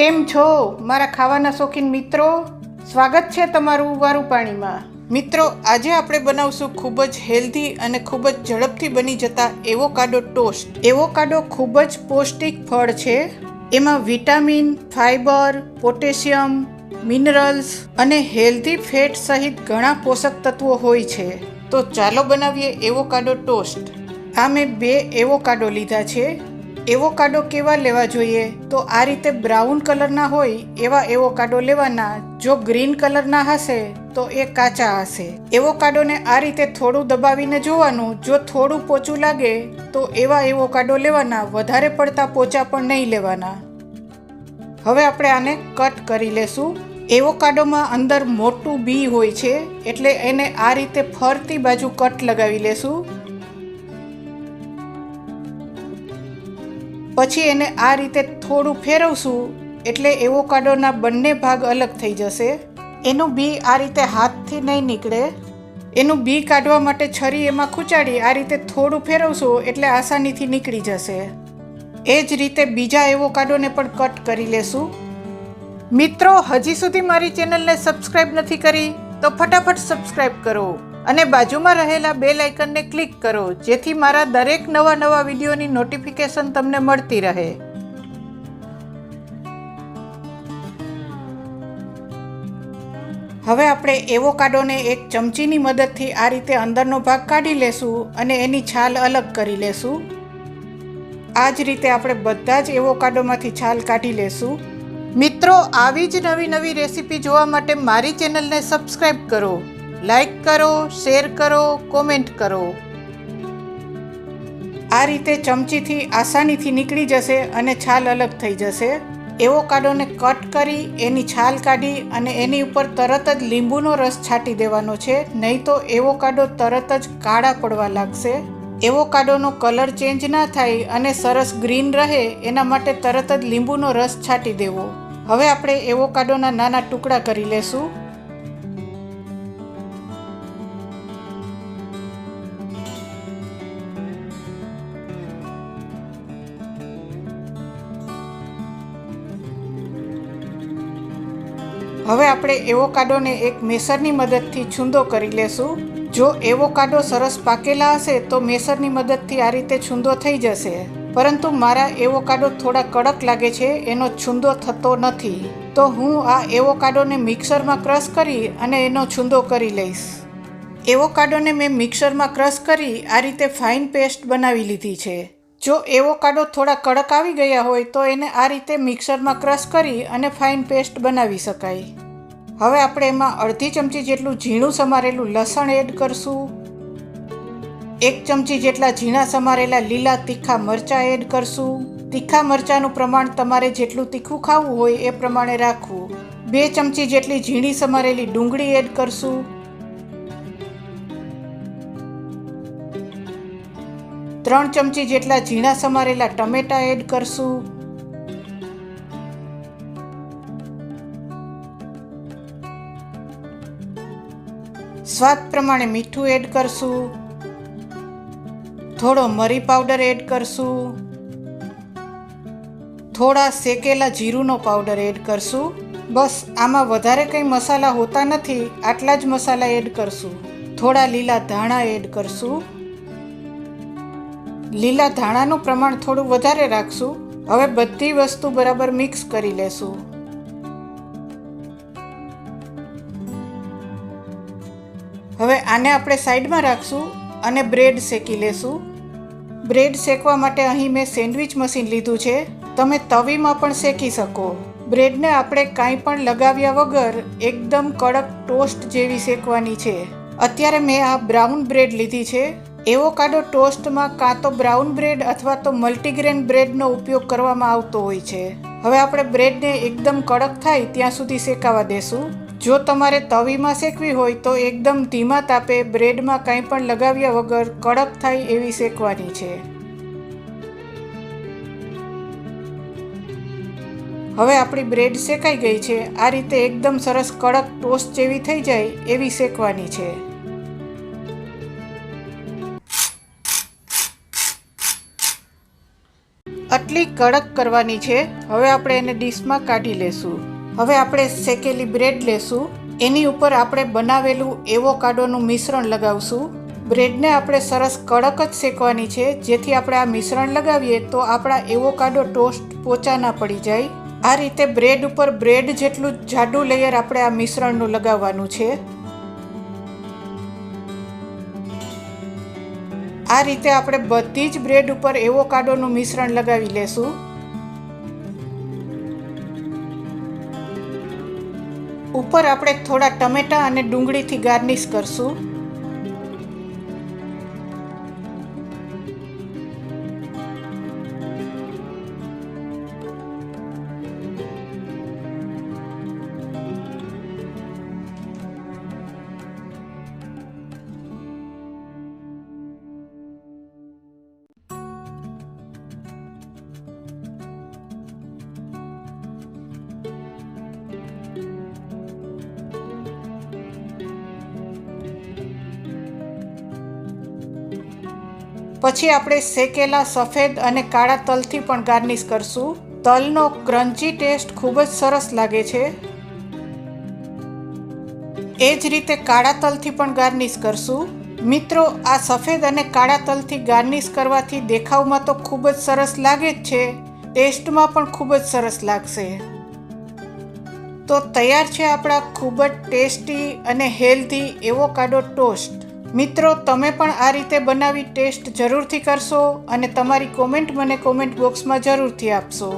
કેમ છો મારા ખાવાના શોખીન મિત્રો? સ્વાગત છે તમારું વારું પાણીમાં મિત્રો, આજે આપણે બનાવશું ખૂબ જ હેલ્ધી અને ખૂબ જ ઝડપથી બની જતા એવોકાડો ટોસ્ટ. એવોકાડો ખૂબ જ પૌષ્ટિક ફળ છે. એમાં વિટામિન ફાઇબર પોટેશિયમ, મિનરલ્સ અને હેલ્ધી ફેટ સહિત ઘણા પોષક તત્વો હોય છે. તો ચાલો બનાવીએ એવોકાડો ટોસ્ટ. આ મેં બે એવોકાડો લીધા છે. એવોકાડો કેવા લેવા જોઈએ? તો આ રીતે બ્રાઉન કલરના હોય એવા એવોકાડો લેવાના. જો ગ્રીન કલરના હશે, તો એ કાચા હશે. એવોકાડોને આ રીતે થોડું દબાવીને જોવાનું. જો થોડું પોચું લાગે, તો એવા એવોકાડો લેવાના. વધારે પડતા પોચા પણ નહીં લેવાના. હવે આપણે આને કટ કરી લેશું. એવોકાડોમાં અંદર મોટું બી હોય છે, એટલે એને આ રીતે ફરતી બાજુ કટ લગાવી લેશું. પછી એને આ રીતે થોડું ફેરવશું, એટલે એવોકાડોના બંને ભાગ અલગ થઈ જશે. એનું બી આ રીતે હાથથી નહીં નીકળે. એનું બી કાઢવા માટે છરી એમાં ખૂંચાડી આ રીતે થોડું ફેરવશું, એટલે આસાનીથી નીકળી જશે. એ જ રીતે બીજા એવોકાડોને પણ કટ કરી લેશું. મિત્રો, હજી સુધી મારી ચેનલને સબસ્ક્રાઈબ નથી કરી, તો ફટાફટ સબસ્ક્રાઈબ કરો. અને બાજુમાં રહેલા બે લાઇકનને ક્લિક કરો, જેથી મારા દરેક નવા નવા વિડીયોની નોટિફિકેશન તમને મળતી રહે. હવે આપણે એવોકાડોને એક ચમચીની મદદથી આ રીતે અંદરનો ભાગ કાઢી લેશું અને એની છાલ અલગ કરી લેશું. આ જ રીતે આપણે બધા જ એવોકાડોમાંથી છાલ કાઢી લેશું. મિત્રો, આવી જ નવી નવી રેસીપી જોવા માટે મારી ચેનલને સબસ્ક્રાઇબ કરો. લાઈક કરો, શેર કરો, કોમેન્ટ કરો. આ રીતે ચમચીથી આસાનીથી નીકળી જશે અને છાલ અલગ થઈ જશે. એવોકાડોને કટ કરી, એની છાલ કાઢી અને એની ઉપર તરત જ લીંબુનો રસ છાંટી દેવાનો છે. નહીં તો એવોકાડો તરત જ કાળા પડવા લાગશે. એવોકાડોનો કલર ચેન્જ ના થાય અને સરસ ગ્રીન રહે, એના માટે તરત જ લીંબુનો રસ છાંટી દેવો. હવે આપણે એવોકાડોના નાના ટુકડા કરી લેશું. હવે આપણે એવોકાડોને એક મેસરની મદદથી છૂંદો કરી લેશું. જો એવોકાડો સરસ પાકેલા હશે, તો મેસરની મદદથી આ રીતે છૂંદો થઈ જશે. પરંતુ મારા એવોકાડો થોડા કડક લાગે છે, એનો છૂંદો થતો નથી. તો હું આ એવોકાડોને મિક્સરમાં ક્રશ કરી અને એનો છૂંદો કરી લઈશ. એવોકાડોને મેં મિક્સરમાં ક્રશ કરી આ રીતે ફાઇન પેસ્ટ બનાવી લીધી છે. જો એવોકાડો થોડા કડક આવી ગયા હોય, તો એને આ રીતે મિક્સરમાં ક્રશ કરી અને ફાઇન પેસ્ટ બનાવી શકાય. હવે આપણે એમાં અડધી ચમચી જેટલું ઝીણું સમારેલું લસણ એડ કરશું. એક ચમચી જેટલા ઝીણા સમારેલા લીલા તીખા મરચાં એડ કરશું. તીખા મરચાંનું પ્રમાણ તમારે જેટલું તીખું ખાવું હોય એ પ્રમાણે રાખવું. બે ચમચી જેટલી ઝીણી સમારેલી ડુંગળી એડ કરશું. ત્રણ ચમચી જેટલા ઝીણા સમારેલા ટમેટા એડ કરશું. સ્વાદ પ્રમાણે મીઠું એડ કરશું. થોડો મરી પાવડર એડ કરશું. થોડા શેકેલા જીરુંનો પાવડર એડ કરશું. બસ, આમાં વધારે કંઈ મસાલા હોતા નથી, આટલા જ મસાલા એડ કરશું. થોડા લીલા ધાણા એડ કરશું. લીલા ધાણાનું પ્રમાણ થોડું વધારે રાખશું. હવે બધી વસ્તુ બરાબર મિક્સ કરી લેશું. હવે આને આપણે સાઈડમાં રાખશું અને બ્રેડ શેકી લેશું. બ્રેડ શેકવા માટે અહીં મેં સેન્ડવિચ મશીન લીધું છે. તમે તવીમાં પણ શેકી શકો. બ્રેડને આપણે કાંઈ પણ લગાવ્યા વગર એકદમ કડક ટોસ્ટ જેવી શેકવાની છે. અત્યારે મેં આ બ્રાઉન બ્રેડ લીધી છે. એવોકાડો ટોસ્ટમાં કાં તો બ્રાઉન બ્રેડ અથવા તો મલ્ટીગ્રેન બ્રેડનો ઉપયોગ કરવામાં આવતો હોય છે. હવે આપણે બ્રેડને એકદમ કડક થાય ત્યાં સુધી શેકાવા દેશું. જો તમારે તવીમાં શેકવી હોય તો એકદમ ધીમા તાપે બ્રેડમાં કંઈ પણ લગાવ્યા વગર કડક થાય એવી શેકવાની છે. હવે આપણી બ્રેડ શેકાઈ ગઈ છે. આ રીતે એકદમ સરસ કડક ટોસ્ટ જેવી થઈ જાય એવી શેકવાની છે. આટલી કડક કરવાની છે. હવે આપણે એને ડીશમાં કાઢી લેશું. હવે આપણે શેકેલી બ્રેડ લેશું. એની ઉપર આપણે બનાવેલું એવોકાડોનું મિશ્રણ લગાવશું. બ્રેડને આપણે સરસ કડક જ શેકવાની છે. જેથી આપણે આ મિશ્રણ લગાવીએ તો આપણા એવોકાડો ટોસ્ટ પોચા ના પડી જાય. આ રીતે બ્રેડ ઉપર બ્રેડ જેટલું જાડું લેયર આપણે આ મિશ્રણનું લગાવવાનું છે. આ રીતે આપણે બધી જ બ્રેડ ઉપર એવોકાડોનું મિશ્રણ લગાવી લેશું. ઉપર આપણે થોડા ટમેટા અને ડુંગળીથી ગાર્નિશ કરશું. પછી આપણે શેકેલા સફેદ અને કાળા તલથી પણ ગાર્નિશ કરશું. તલનો ક્રન્ચી ટેસ્ટ ખૂબ જ સરસ લાગે છે. એ જ રીતે કાળા તલથી પણ ગાર્નિશ કરશું. મિત્રો, આ સફેદ અને કાળા તલથી ગાર્નિશ કરવાથી દેખાવમાં તો ખૂબ જ સરસ લાગે જ છે. ટેસ્ટમાં પણ ખૂબ જ સરસ લાગશે. તો તૈયાર છે આપણા ખૂબ જ ટેસ્ટી અને હેલ્ધી એવોકાડો ટોસ્ટ. મિત્રો, તમે પણ આ રીતે બનાવી ટેસ્ટ જરૂરથી કરશો અને તમારી કોમેન્ટ મને કોમેન્ટ બોક્સમાં જરૂરથી આપશો.